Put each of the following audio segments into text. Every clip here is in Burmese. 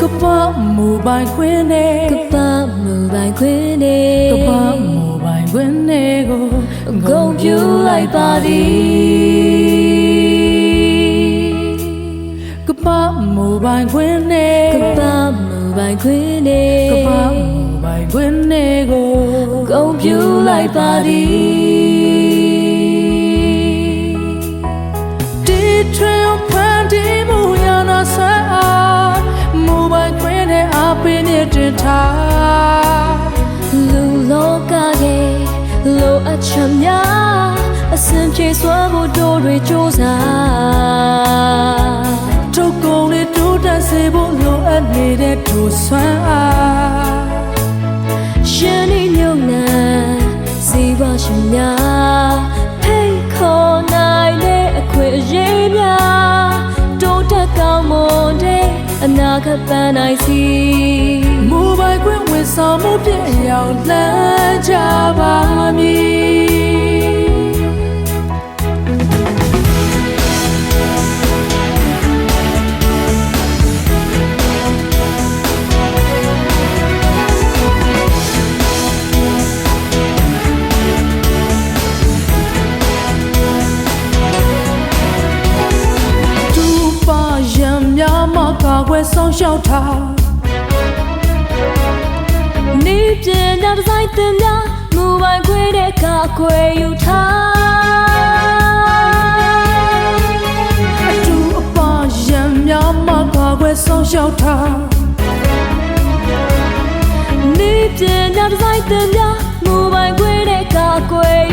ကပမူပိုင်ခွင်းနဲ့ကပမူပိုင်ခွင်းနေကပ ပိုင်ခွင်းနဲ့ကပမူပိုင်ခွင်းနေကပမူပိုင်ခွင်းနဲ့ကိုဂုံပြူလိုက်ပါသည်တီထွင်ဖန်တီးမှုရနာဆာမူပိုင်ခွင်းနဲ့အပင်းနဲ့တင်ထားလူလောကရဲ့လိုအပ်ချက်များအစင်ပြေစွာဖို့တို့တွေစ조사 လိုအပ်နေတဲ့ဒူဆွမ်းအားရှင်ဤမြုံနာစီပါရှင်များဖိတ်ခေါ်နိုင်တဲ့အခွင့်အရေးများတိုးတက်ကောင်းမွန်တဲ့အနာဂတ်ပန်းနိုင်စီမူပိုင်ခွင့်ဝန်ဆောင်မှုပြည့်အောင်လှမ်းကြ မကာကွယ်ဆောင်ရှောက်ထားနေပြညာဒီဇိုင်းတင်များမူပိုင်ခွေးတဲ့ကအခွေယူထားအတူအပါရံများမကာကွယ်ဆောင်ရှောက်ထားနေပြညာဒီဇိုင်းတင်များမူပိုင်ခွေးတဲ့ကအခွေ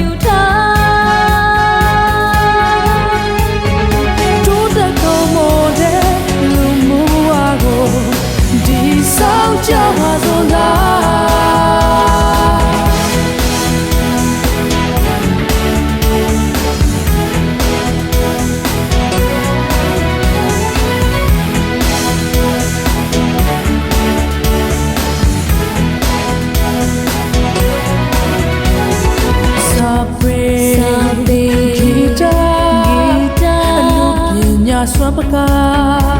ကား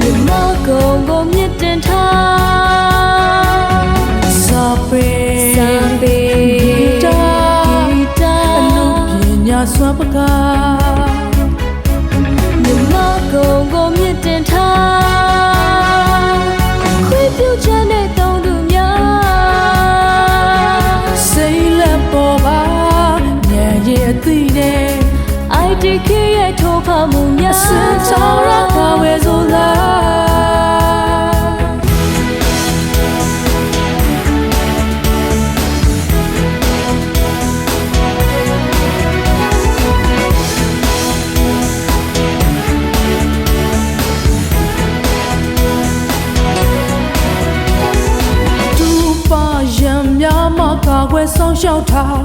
မြမကုံကိုမြင့်တင်ထားစာပေစာပေဂီတာဂီတာအနုပညာစွမ်းပကား ရဲ့ထိုးဖမှုများစင်ချောင်းရကဝဲဆိုလားတူပါရံများမကာကွယ်ဆောင်ရှောက်ထား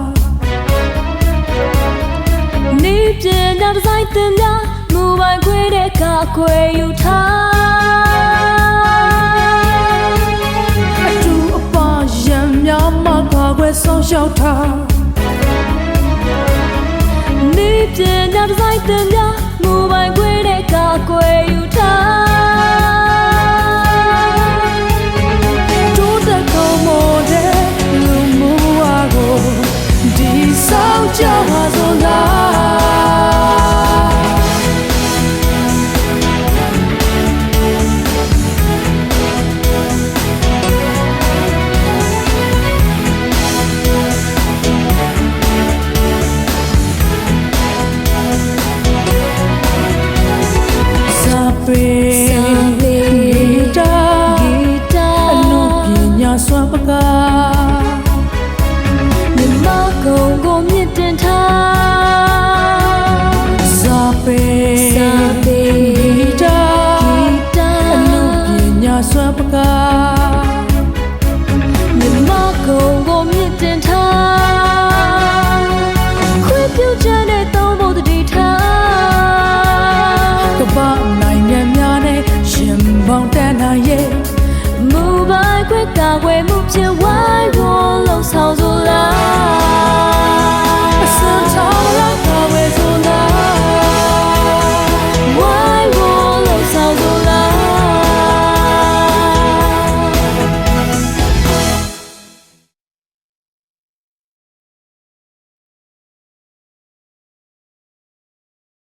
နေပြညာဒီဇိုင်းတင်များ မူပိုင်ခွေးတဲ့ကအခွေယူထားအတူအပါရံများမကာကွယ်ဆောင်ရှောက်ထားနေပြညာဒီဇိုင်းတင်များမူပိုင် ပကားမြမကုံကိုမြင့်တင်ထားခွေပြုတ်ချတဲ့သုံးဖို့တည်ထားကပနိုင်မြန်များနဲ့ရှင်ပေါင်းတန်းနိုင်ရဲ့မူပါခွေကာကွယ်မှုဖြစ်ဝိုင်းဝလုံးဆောင်